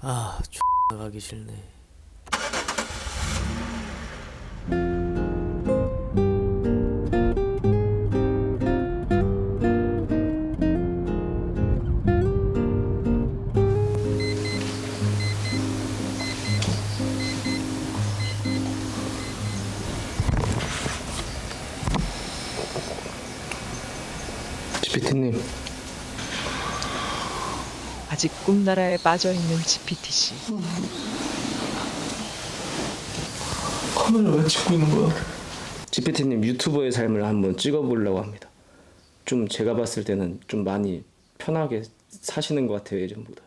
아, X 가기 싫네. 아직 꿈나라에 빠져 있는 GPT 씨. 카메라 왜 찍고 있는 거야? GPT님 유튜버의 삶을 한번 찍어보려고 합니다. 좀 제가 봤을 때는 좀 많이 편하게 사시는 것 같아요 예전보다.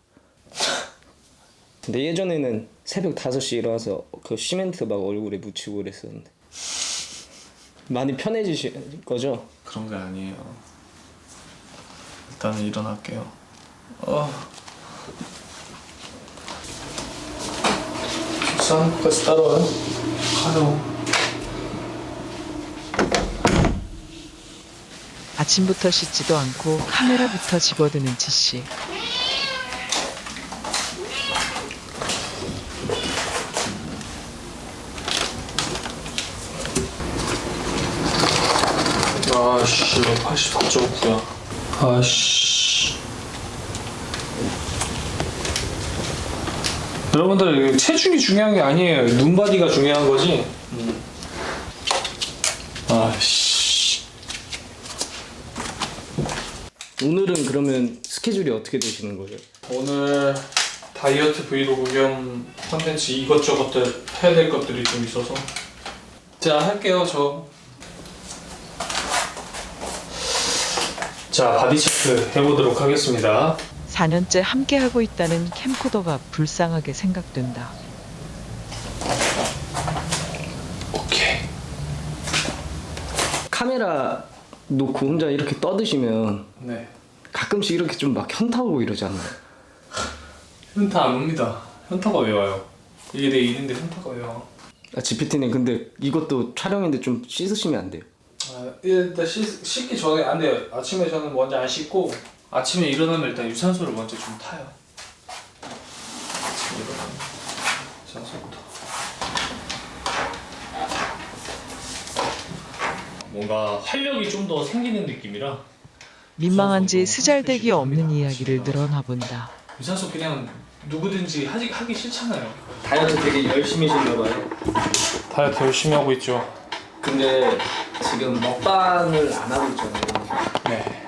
근데 예전에는 새벽 5시 일어나서 그 시멘트 막 얼굴에 묻히고 그랬었는데 많이 편해지신 거죠? 그런 게 아니에요. 일단은 일어날게요. 어. 것까지 따라와요? 가요. 아침부터 씻지도 않고 카메라부터 집어드는 지씨. 아씨, 84.9야. 아씨. 여러분들 체중이 중요한 게 아니에요. 눈바디가 중요한 거지. 아씨. 오늘은 그러면 스케줄이 어떻게 되시는 거예요? 오늘 다이어트 브이로그 겸 컨텐츠 이것저것들 해야 될 것들이 좀 있어서 자 할게요 저. 자 바디 체크 해보도록 하겠습니다. 4년째 함께하고 있다는 캠코더가 불쌍하게 생각된다. 오케이. 카메라 놓고 혼자 이렇게 떠드시면 네. 가끔씩 이렇게 좀 막 현타 오고 이러지 않나요? 현타 안 옵니다. 현타가 왜 와요? 이게 내 일인데 현타가 왜 와? 아, GPT님 근데 이것도 촬영인데 좀 씻으시면 안 돼요? 아, 일단 씻, 씻기 전에 안 돼요. 아침에 저는 먼저 안 씻고 아침에 일어나면 일단 유산소를 먼저 좀 타요. 아침에 일어나면 유산소부터. 뭔가 활력이 좀 더 생기는 느낌이라 민망한지 쓰잘데기 없는 이야기를 늘어나 본다. 유산소 그냥 누구든지 하기, 하기 싫잖아요. 다이어트 되게 열심히 하시나 봐요 다이어트 열심히 하고 있죠. 근데 지금 먹방을 안 하고 있잖아요 네.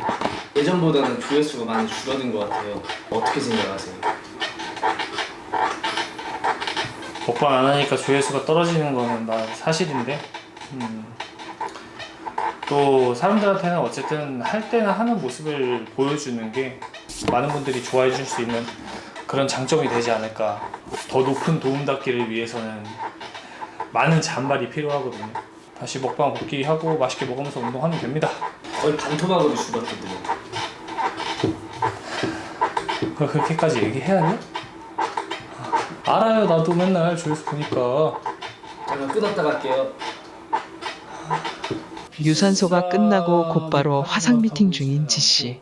예전보다는 조회수가 많이 줄어든 것 같아요. 어떻게 생각하세요? 먹방 안 하니까 조회수가 떨어지는 거는 나 사실인데. 음. 또 사람들한테는 어쨌든 할 때는 하는 모습을 보여주는 게 많은 분들이 좋아해 줄 수 있는 그런 장점이 되지 않을까. 더 높은 도움 닫기를 위해서는 많은 잔발이 필요하거든요. 다시 먹방 복귀하고 맛있게 먹으면서 운동하면 됩니다. 거의 반토막으로 줄었던데요 그걸 그렇게까지 얘기해야 하냐? 알아요 나도 맨날 조회수 보니까 잠깐 끊었다 갈게요 유산소가 끝나고 곧바로 화상 미팅 중인 지 씨.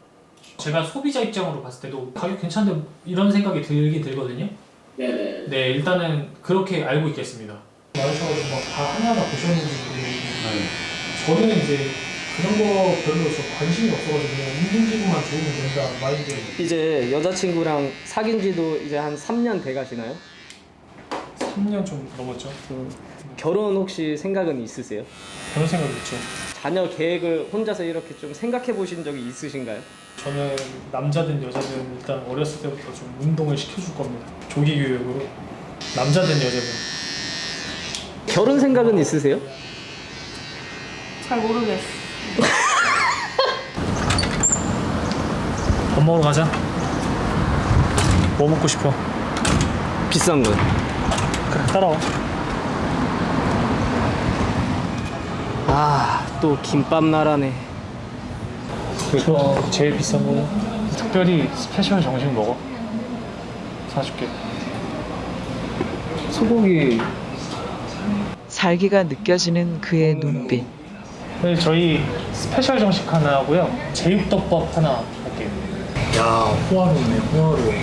제가 소비자 입장으로 봤을 때도 가격 괜찮은데 이런 생각이 들긴 들거든요. 네네 네, 일단은 그렇게 알고 있겠습니다. 많으셔가지고 막다 하나하나 보셨는지 저는 이제 그런 거 별로 저 관심이 없어가지고 그냥 운동기구만 좋으면 된다 마인드. 이제 여자친구랑 사귄 지도 이제 한 3년 돼 가시나요? 3년 좀 넘었죠 결혼 혹시 생각은 있으세요? 그런 생각 있죠 자녀 계획을 혼자서 이렇게 좀 생각해 보신 적이 있으신가요? 저는 남자든 여자든 일단 어렸을 때부터 좀 운동을 시켜줄 겁니다. 조기 교육으로 남자든 여자든 결혼 생각은 있으세요? 잘 모르겠어. 밥 먹으러 가자. 뭐 먹고 싶어? 비싼 건 그래 따라와. 아, 또 김밥 나라네. 그리고 제일 비싼 거는 특별히 스페셜 정식 먹어. 사줄게. 소고기. 살기가 느껴지는 그의 눈빛. 네, 저희 스페셜 정식 하나 하고요. 제육덮밥 하나 할게요. 야, 호화롭네, 호화로워.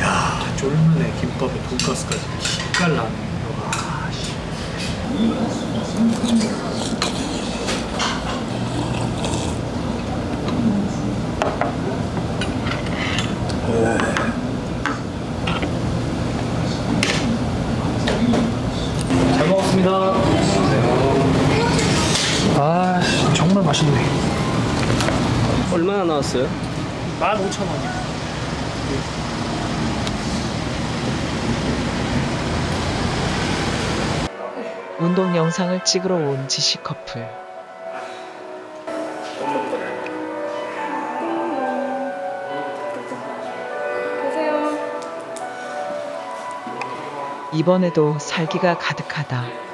야, 좀 쫄면에 김밥에 돈가스까지 기깔 나네. 와, 씨. 잘 먹었습니다. 아, 정말 맛있네. 얼마나 나왔어요? 15,000원이요. 운동 영상을 찍으러 온 지시 커플. 보세요. 이번에도 살기가 가득하다.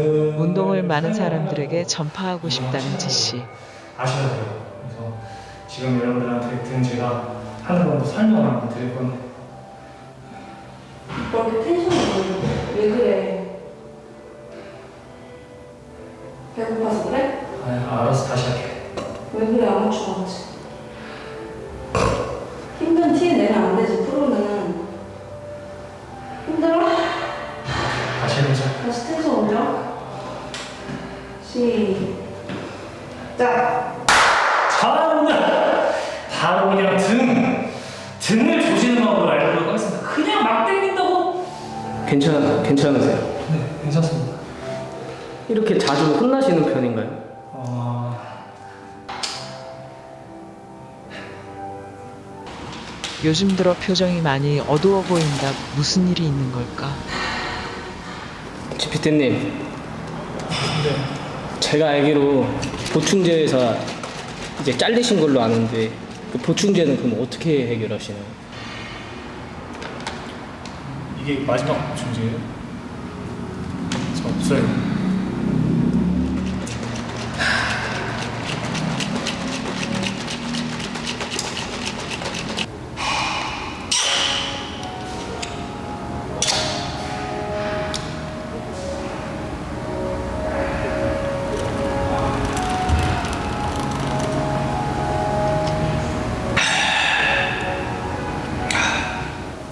운동을 많은 사람들에게 전파하고 싶다는 지시. 아셔야 돼요. 그래서 지금 여러분들한테 든 제가 하는 건도 설명을 한번 드릴 건데 이렇게 텐션이. 왜 그래? 배고파서 그래? 아, 알아서 다시 할게. 왜 그래 아마추어 같이. 괜찮 괜찮으세요? 네, 괜찮습니다. 이렇게 자주 혼나시는 편인가요? 어... 요즘 들어 표정이 많이 어두워 보인다. 무슨 일이 있는 걸까? GPT님 네. 제가 알기로 보충제에서 이제 잘리신 걸로 아는데 그 보충제는 그럼 어떻게 해결하시나요? 이게 마지막 보충제예요? 저 없어요.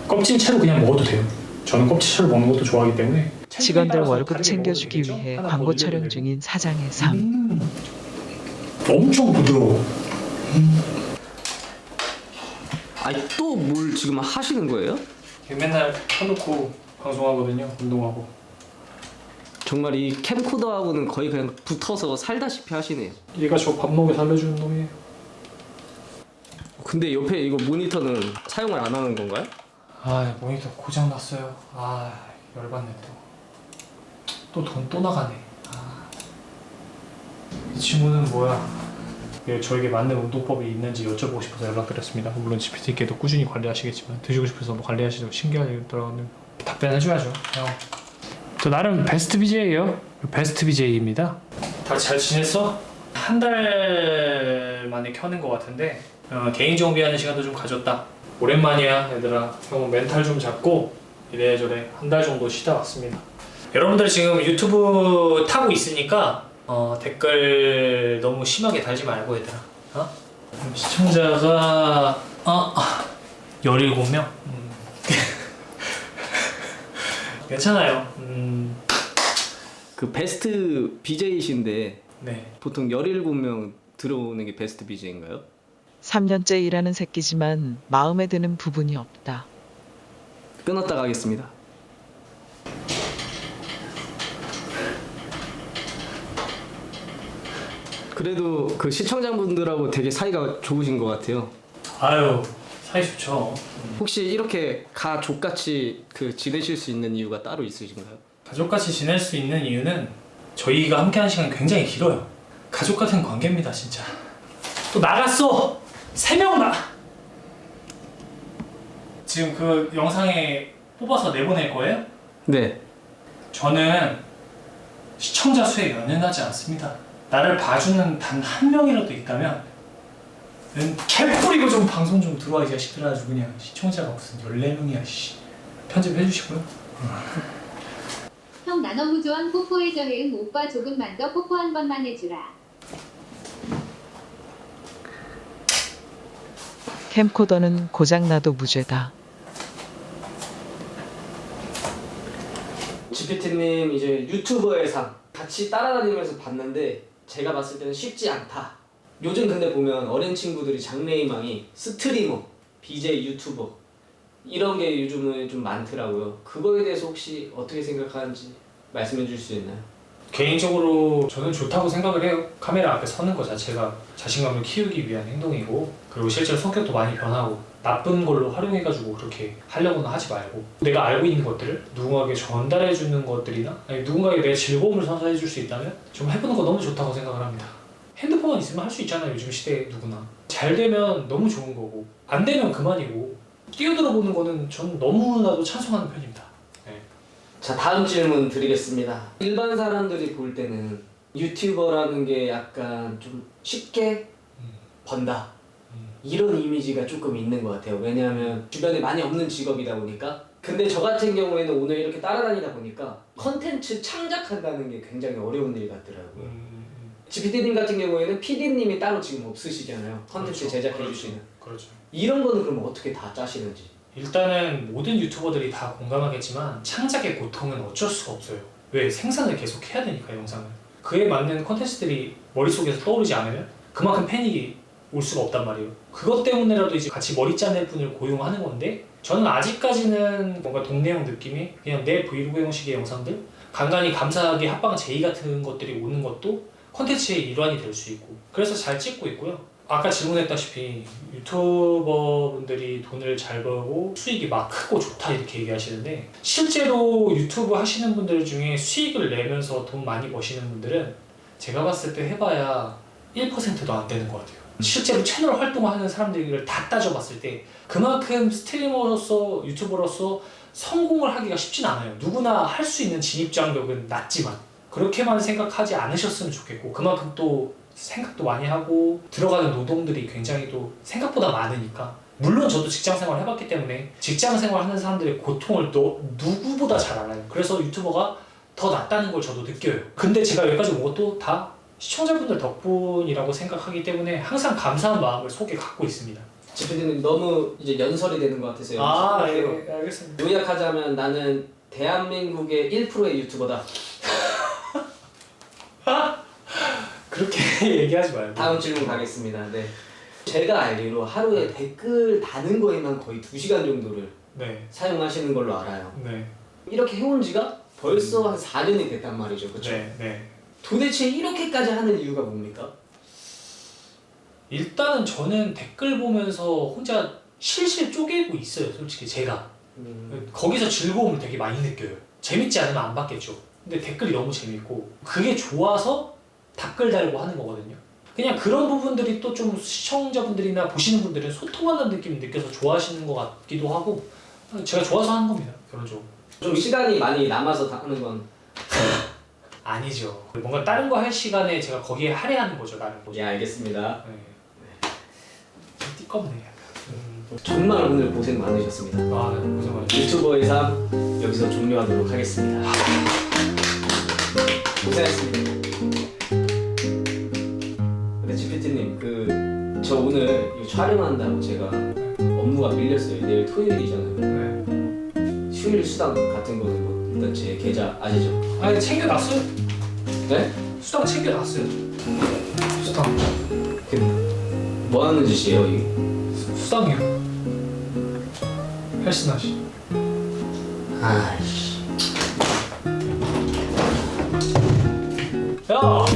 껍질 채로 그냥 먹어도 돼요. 저는 껍질 채로 먹는 것도 좋아하기 때문에 직원들 월급 챙겨주기 위해 광고 촬영 중인 사장의 삶. 음, 엄청 부드러워. 아니 또 뭘 지금 하시는 거예요? 맨날 켜놓고 방송하거든요. 운동하고. 정말 이 캠코더하고는 거의 그냥 붙어서 살다시피 하시네요. 얘가 저 밥 먹여 살려주는 놈이에요. 근데 옆에 이거 모니터는 사용을 안 하는 건가요? 아 모니터 고장 났어요. 아 열받네 또. 또 돈 또 나가네. 아. 이 친구는 뭐야? 예, 저에게 맞는 운동법이 있는지 여쭤보고 싶어서 연락드렸습니다. 물론 GPT께도 꾸준히 관리하시겠지만 드시고 싶어서 뭐 관리하시고 신기하더라고요. 답변해줘야죠. 형. 저 나름 베스트 BJ예요. 베스트 BJ입니다. 다 잘 지냈어? 한 달 만에 켜는 것 같은데 어, 개인 정비하는 시간도 좀 가졌다. 오랜만이야 얘들아. 형 멘탈 좀 잡고 이래저래 한 달 정도 쉬다 왔습니다. 여러분들 지금 유튜브 타고 있으니까 어, 댓글 너무 심하게 달지 말고 얘들아. 어? 시청자가 어, 17명? 음. 괜찮아요. 음, 그 베스트 BJ이신데 네. 보통 17명 들어오는 게 베스트 BJ인가요? 3년째 일하는 새끼지만 마음에 드는 부분이 없다. 끊었다 가겠습니다. 그래도 그 시청자분들하고 되게 사이가 좋으신 것 같아요. 아유 사이 좋죠. 혹시 이렇게 가족같이 그 지내실 수 있는 이유가 따로 있으신가요? 가족같이 지낼 수 있는 이유는 저희가 함께하는 시간이 굉장히 길어요. 가족 같은 관계입니다, 진짜. 또 나갔어. 세 명 나. 지금 그 영상에 뽑아서 내보낼 거예요? 네. 저는 시청자 수에 연연하지 않습니다. 나를 봐주는 단 한 명이라도 있다면 개 뿌리고 좀 방송 좀 들어와 이 자식들아 아주 그냥 시청자가 무슨 14명이야 씨. 편집해 주시고요. 형 나 너무 좋아한 뽀뽀해줘 해응 오빠 조금만 더 뽀뽀 한 번만 해주라 캠코더는 고장나도 무죄다. GPT님 이제 유튜버의 삶 같이 따라다니면서 봤는데 제가 봤을 때는 쉽지 않다. 요즘 근데 보면 어린 친구들이 장래희망이 스트리머, BJ 유튜버 이런 게 요즘은 좀 많더라고요. 그거에 대해서 혹시 어떻게 생각하는지 말씀해 줄 수 있나요? 개인적으로 저는 좋다고 생각을 해요. 카메라 앞에 서는 것 자체가 자신감을 키우기 위한 행동이고 그리고 실제로 성격도 많이 변하고 나쁜 걸로 활용해가지고 그렇게 하려고는 하지 말고 내가 알고 있는 것들을 누군가에게 전달해 주는 것들이나 아니, 누군가에게 내 즐거움을 선사해 줄 수 있다면 좀 해보는 거 너무 좋다고 생각을 합니다. 핸드폰만 있으면 할 수 있잖아요. 요즘 시대에 누구나. 잘 되면 너무 좋은 거고 안 되면 그만이고 뛰어들어 보는 거는 전 너무나도 찬성하는 편입니다. 네. 자 다음 질문 드리겠습니다. 일반 사람들이 볼 때는 유튜버라는 게 약간 좀 쉽게 번다 이런 이미지가 조금 있는 것 같아요. 왜냐하면 주변에 많이 없는 직업이다 보니까. 근데 저 같은 경우에는 오늘 이렇게 따라다니다 보니까 컨텐츠 창작한다는 게 굉장히 어려운 일 같더라고요. 음, GPT님 같은 경우에는 PD님이 따로 지금 없으시잖아요. 컨텐츠 그렇죠. 제작해 그렇죠. 주시는. 그렇죠. 이런 거는 그럼 어떻게 다 짜시는지. 일단은 모든 유튜버들이 다 공감하겠지만 창작의 고통은 어쩔 수가 없어요. 왜 생산을 계속 해야 되니까 영상을. 그에 맞는 콘텐츠들이 머릿속에서 떠오르지 않으면 그만큼 패닉이 올 수가 없단 말이에요. 그것 때문에라도 이제 같이 머리 짜낼 분을 고용하는 건데 저는 아직까지는 뭔가 동네형 느낌이 그냥 내 브이로그 형식의 영상들 간간히 감사하게 합방 제의 같은 것들이 오는 것도 콘텐츠의 일환이 될 수 있고 그래서 잘 찍고 있고요. 아까 질문했다시피 유튜버 분들이 돈을 잘 벌고 수익이 막 크고 좋다 이렇게 얘기하시는데 실제로 유튜브 하시는 분들 중에 수익을 내면서 돈 많이 버시는 분들은 제가 봤을 때 해봐야 1%도 안 되는 것 같아요. 실제로 채널 활동하는 사람들을 다 따져봤을 때 그만큼 스트리머로서 유튜버로서 성공을 하기가 쉽진 않아요. 누구나 할 수 있는 진입 장벽은 낮지만 그렇게만 생각하지 않으셨으면 좋겠고 그만큼 또 생각도 많이 하고 들어가는 노동들이 굉장히 또 생각보다 많으니까 물론 저도 직장 생활 해봤기 때문에 직장 생활 하는 사람들의 고통을 또 누구보다 잘 알아요. 그래서 유튜버가 더 낫다는 걸 저도 느껴요. 근데 제가 여기까지 온 것도 다 시청자분들 덕분이라고 생각하기 때문에 항상 감사한 마음을 속에 갖고 있습니다. GPT님 너무 이제 연설이 되는 것 같아서요. 아, 시끄러워요. 예, 알겠습니다. 요약하자면 나는 대한민국의 1%의 유튜버다. 그렇게 얘기하지 말고. 다음 질문 가겠습니다. 네. 제가 알기로 하루에 댓글 다는 거에만 거의 2시간 정도를 네, 사용하시는 걸로 알아요. 네, 이렇게 해온 지가 벌써 한 4년이 됐단 말이죠. 그렇죠? 네, 네. 도대체 이렇게까지 하는 이유가 뭡니까? 일단은 저는 댓글 보면서 혼자 실실 쪼개고 있어요, 솔직히 제가. 음, 거기서 즐거움을 되게 많이 느껴요. 재밌지 않으면 안 받겠죠. 근데 댓글이 너무 재밌고 그게 좋아서 댓글 달고 하는 거거든요. 그냥 그런 부분들이 또 좀 시청자분들이나 보시는 분들은 소통하는 느낌 느껴서 좋아하시는 것 같기도 하고 제가 좋아서 하는 겁니다. 결론적으로. 좀 시간이 많이 남아서 다 하는 건 아니죠. 뭔가 다른 거 할 시간에 제가 거기에 할애하는 거죠, 나는. 예, 알겠습니다. 네. 좀. 약간. 음. 정말 오늘 고생 많으셨습니다. 아, 네, 고생 많으셨어요. 유튜버의 삶 여기서 종료하도록 하겠습니다. 고생하셨습니다. 근데 GPT님 그 저 오늘 이거 촬영한다고 제가 업무가 밀렸어요. 내일 토요일이잖아요. 네. 휴일 수당 같은 거는 뭐 일단 제 계좌 아시죠? 아니, 챙겨놨어요. 네? 수당 챙겨놨어요. 수당. 뭐 하는 짓이에요 이게? 수당이요. 헬스나시. 아이씨. 야!